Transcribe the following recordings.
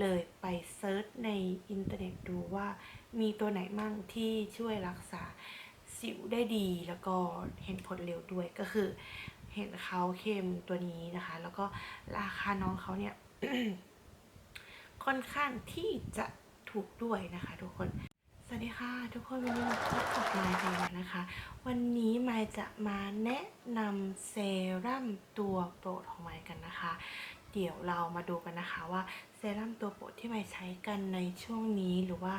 เลยไปเซิร์ชในอินเทอร์เน็ตดูว่ามีตัวไหนมั่งที่ช่วยรักษาสิวได้ดีแล้วก็เห็นผลเร็วด้วยก็คือ เห็นเขาเค็มตัวนี้นะคะ แล้วก็ราคาน้องเขาเนี่ยค่อนข้างที่จะถูกด้วยนะคะ ทุกคน สวัสดีค่ะ ทุกคนวันนี้มาพบกับมายกันแล้วนะคะ วันนี้มายจะมาแนะนำเซรั่มตัวโปรดของมายกันนะคะ เดี๋ยวเรามาดูกันนะคะว่าเซรั่มตัวโปรดที่ไมายใช้กันในช่วงนี้หรือว่า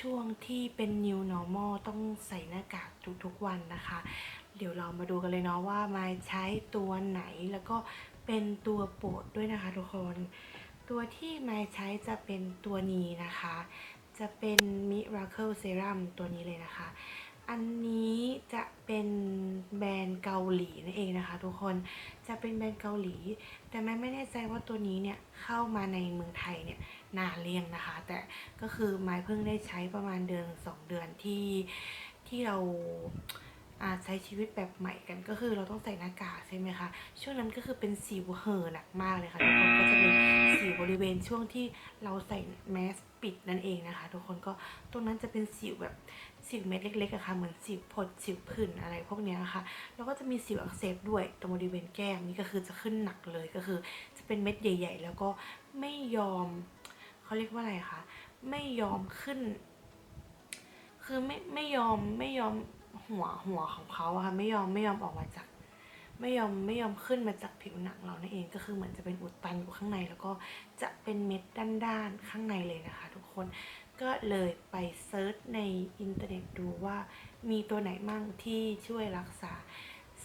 ช่วงที่เป็น new normal ต้องใส่หน้ากากทุกๆวันนะคะ เดี๋ยวเรามาดูกันเลยเนาะว่ามาใช้ตัวไหนแล้วก็เป็นตัวโปรดด้วยนะคะทุกคน ตัวที่มาใช้จะเป็นตัวนี้นะคะ จะเป็น Miracle Serum ตัวนี้เลยนะคะ อันนี้ จะเป็นแบรนด์เกาหลีนั่นเองนะคะ ทุกคนจะเป็นแบรนด์เกาหลี แต่ไม่ไม่แน่ใจว่าตัวนี้เนี่ยเข้ามาในเมืองไทยเนี่ยนานเรียงนะคะ แต่ก็คือมาเพิ่งได้ใช้ประมาณเดือนสองเดือนที่ที่เรา ใช้ชีวิตแบบใหม่กันก็คือเราต้องใส่หน้ากากใช่ไหมคะช่วงนั้นก็คือเป็นสิวเห่อหนักมากเลยค่ะทุกคนก็จะเป็นสิวบริเวณช่วงที่เราใส่แมสปิดนั่นเองนะคะ ทุกคนก็ตรงนั้นจะเป็นสิวแบบสิวเม็ดเล็กๆอะค่ะเหมือนสิวผดสิวผื่นอะไรพวกนี้ยค่ะแล้วก็จะมีสิวอักเสบด้วยตรงบริเวณแก้มนี่ก็คือจะขึ้นหนักเลยก็คือ จะเป็นเม็ดใหญ่ ๆ แล้วก็ไม่ยอมเขาเรียกว่าอะไรคะไม่ยอมขึ้น คือไม่ไม่ยอมไม่ยอม หัวหัวของเขาอะค่ะไม่ยอมไม่ยอมออกมาจาก ไม่ยอมไม่ยอมขึ้นมาจากผิวหนังเรานั่นเองก็คือเหมือนจะเป็นอุดตันอยู่ข้างใน แล้วก็จะเป็นเม็ดด้านๆข้างในเลยนะคะ ทุกคนก็เลยไปเซิร์ชในอินเทอร์เน็ตดูว่ามีตัวไหนมั่งที่ช่วยรักษา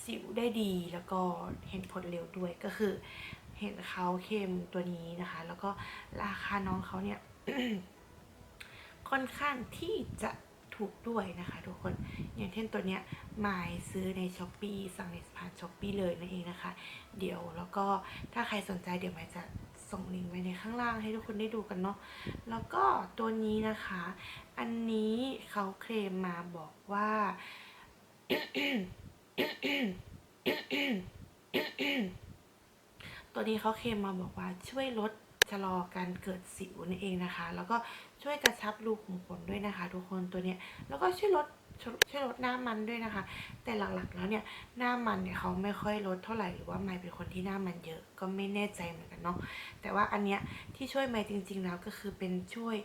สิวได้ดีแล้วก็เห็นผลเร็วด้วยก็คือ เห็นเขาเค็มตัวนี้นะคะ แล้วก็ราคาน้องเขาเนี่ยค่อนข้างที่จะ ถูกด้วยนะคะทุกคน อย่างเช่นตัวเนี้ยหมายซื้อในช้อปปีสั่งในผ่านช้อปปีเลยนั่นเองนะคะ เดี๋ยวแล้วก็ถ้าใครสนใจเดี๋ยวหมายจะส่งลิงก์ไว้ในข้างล่างให้ทุกคนได้ดูกันเนาะ แล้วก็ตัวนี้นะคะ อันนี้เขาเคลมมาบอกว่าตัวนี้เขาเคลมมาบอกว่าช่วยลดะลอการเกิดสิวนั่นเองนะคะ แล้วก็ช่วยกระชับรูขุมขนด้วยนะคะ ทุกคนตัวเนี้ยแล้วก็ช่วยลดช่วยช่วยลดหน้ามันด้วยนะคะ แต่หลักๆแล้วเนี่ยหน้ามันเนี่ยเขาไม่ค่อยลดเท่าไหร่หรือว่าไม่เป็นคนที่หน้ามันเยอะก็ไม่แน่ใจเหมือนกันเนาะแต่ว่าอันเนี้ยที่ช่วยไม่จริง ๆ แล้วก็คือเป็นช่วย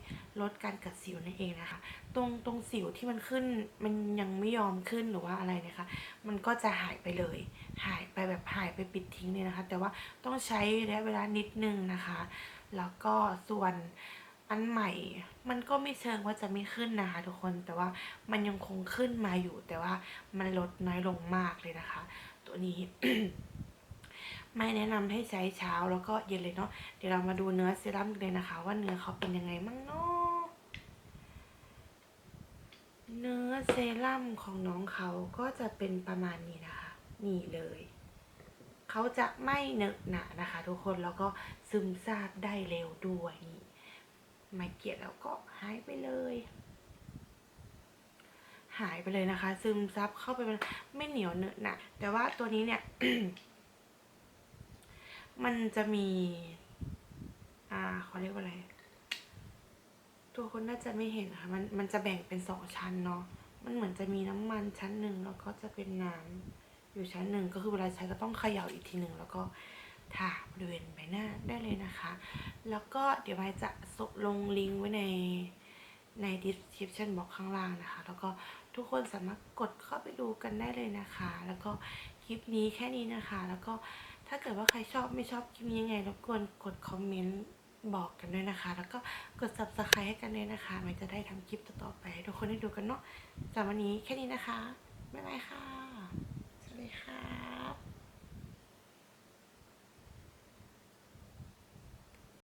ลดการเกิดสิวนั่นเองนะคะ ตรงตรงสิวที่มันขึ้นมันยังไม่ยอมขึ้นหรือว่าอะไรนะคะ มันก็จะหายไปเลย หายไปแบบหายไปปิดทิ้งเลยนะคะ แต่ว่าต้องใช้ระยะเวลานิดนึงนะคะ แล้วก็ส่วนอันใหม่มันก็ไม่เชิงว่าจะไม่ขึ้นนะคะ ทุกคนแต่ว่ามันยังคงขึ้นมาอยู่ แต่ว่ามันลดน้อยลงมากเลยนะคะ ตัวนี้ไม่แนะนำให้ใช้เช้าแล้วก็เย็นเลยเนาะเดี๋ยวเรามาดูเนื้อเซรั่มกันเลยนะคะ ว่าเนื้อเขาเป็นยังไงมั่งเนาะเนื้อเซรั่มของน้องเขาก็จะเป็นประมาณนี้นะคะ นี่เลย เขาจะไม่เหนอะหนะนะคะ ทุกคนแล้วก็ซึมซาบได้เร็วด้วยนี่ไม่เกลียดแล้วก็หายไปเลย หายไปเลยนะคะ ซึมซับเข้าไปไม่เหนียวเหนอะหนะแต่ว่าตัวนี้เนี่ยมันจะมี อ่าเขาเรียกว่าอะไร ตัวคนน่าจะไม่เห็นค่ะ มันมันจะแบ่งเป็นสองชั้นเนาะ มันเหมือนจะมีน้ำมันชั้นหนึ่งแล้วก็จะเป็นน้ำ อยู่ชั้นหนึ่งก็คือเวลาใช้ก็ต้องเขย่าอีกทีหนึ่งแล้วก็ทาบริเวณใบหน้าได้เลยนะคะ แล้วก็เดี๋ยวไว้จะสลงลิงก์ไว้ในใน description box ข้างล่างนะคะ แล้วก็ทุกคนสามารถกดเข้าไปดูกันได้เลยนะคะ แล้วก็คลิปนี้แค่นี้นะคะ แล้วก็ถ้าเกิดว่าใครชอบไม่ชอบคลิปนี้ยังไงรบกวนกดคอมเมนต์บอกกันด้วยนะคะ แล้วก็กด subscribe ให้กันด้วยนะคะมันจะได้ทำคลิปต่อๆไปให้ทุกคนได้ดูกันเนาะสำหรับวันนี้แค่นี้นะคะ บ๊ายบายค่ะ ครับ